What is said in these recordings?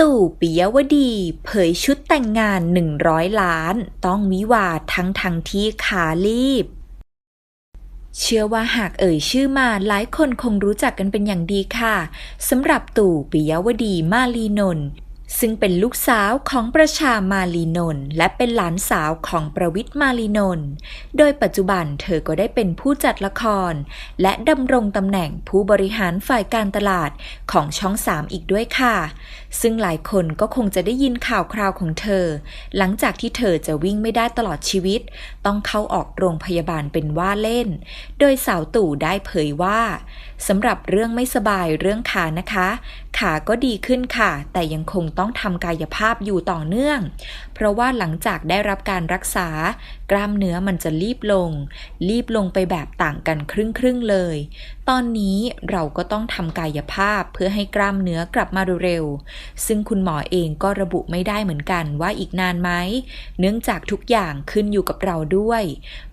ตู่ปิยวดี เผยชุดแต่งงาน 100 ล้าน ต้องวิวาททั้งทางที่ขารีบ เชื่อว่าหากเอ่ยชื่อมาหลายคนคงรู้จักกันเป็นอย่างดีค่ะสำหรับตู่ปิยวดีมาลีนนท์ ซึ่งเป็นลูกสาวของประชามาลีนนท์และเป็นหลานสาวของประวิทย์มาลีนนท์โดยปัจจุบันเธอก็ได้เป็นผู้จัดละคร และดำรงตำแหน่งผู้บริหารฝ่ายการตลาดของช่องสามอีกด้วยค่ะ ซึ่งหลายคนก็คงจะได้ยินข่าวคราวของเธอ หลังจากที่เธอจะวิ่งไม่ได้ตลอดชีวิต ต้องเข้าออกโรงพยาบาลเป็นว่าเล่น โดยสาวตู่ได้เผยว่าสำหรับเรื่องไม่สบายเรื่องขานะคะ ขาก็ดีขึ้นค่ะ แต่ยังคงต้องต้องทำกายภาพอยู่ต่อเนื่อง เพราะว่าหลังจากได้รับการรักษากล้ามเนื้อมันจะรีบลง รีบลงไปแบบต่างกันครึ่งครึ่งๆเลย ตอนนี้เราก็ต้องทำกายภาพเพื่อให้กล้ามเนื้อกลับมาเร็วๆซึ่งคุณหมอเองก็ระบุไม่ได้เหมือนกันว่าอีกนานไหม เนื่องจากทุกอย่างขึ้นอยู่กับเราด้วย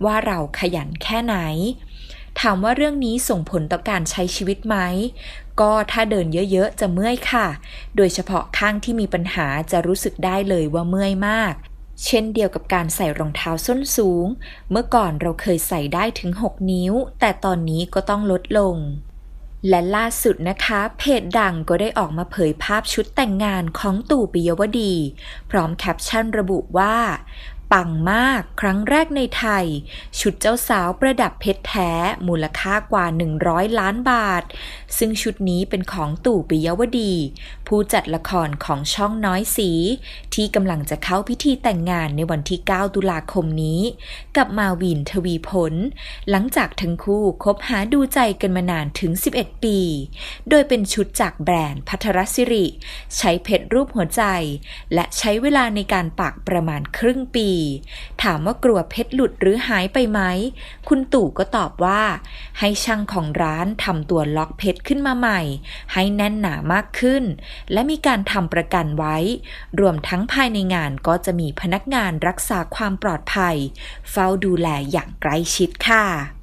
ว่าเราขยันแค่ไหนถามว่าเรื่องนี้ส่งผลต่อการใช้ชีวิตไหม ก็ถ้าเดินเยอะๆ จะเมื่อยค่ะ โดยเฉพาะข้างที่มีปัญหาจะรู้สึกได้เลยว่าเมื่อยมาก เช่นเดียวกับการใส่รองเท้าส้นสูง เมื่อก่อนเราเคยใส่ได้ถึง 6 นิ้ว แต่ตอนนี้ก็ต้องลดลงและล่าสุดนะคะ เพจดังก็ได้ออกมาเผยภาพชุดแต่งงานของตู่ปิยวดี พร้อมแคปชั่นระบุว่า ปังมากครั้งแรกในไทย ชุดเจ้าสาวประดับเพชรแท้ มูลค่ากว่า 100 ล้านบาท ซึ่งชุดนี้เป็นของตู่ปิยวดี ผู้จัดละครของช่องน้อยสี ที่กำลังจะเข้าพิธีแต่งงานในวันที่ 9 ตุลาคมนี้ กับมาวินทวีผล หลังจากทั้งคู่คบหาดูใจกันมานานถึง 11 ปี โดยเป็นชุดจากแบรนด์พัทรสิริ ใช้เพชรรูปหัวใจ และใช้เวลาในการปักประมาณครึ่งปีถามว่ากลัวเพชรหลุดหรือหายไปไหม คุณตู่ก็ตอบว่า ให้ช่างของร้านทำตัวล็อกเพชรขึ้นมาใหม่ ให้แน่นหนามากขึ้น และมีการทำประกันไว้ รวมทั้งภายในงานก็จะมีพนักงานรักษาความปลอดภัย เฝ้าดูแลอย่างใกล้ชิดค่ะ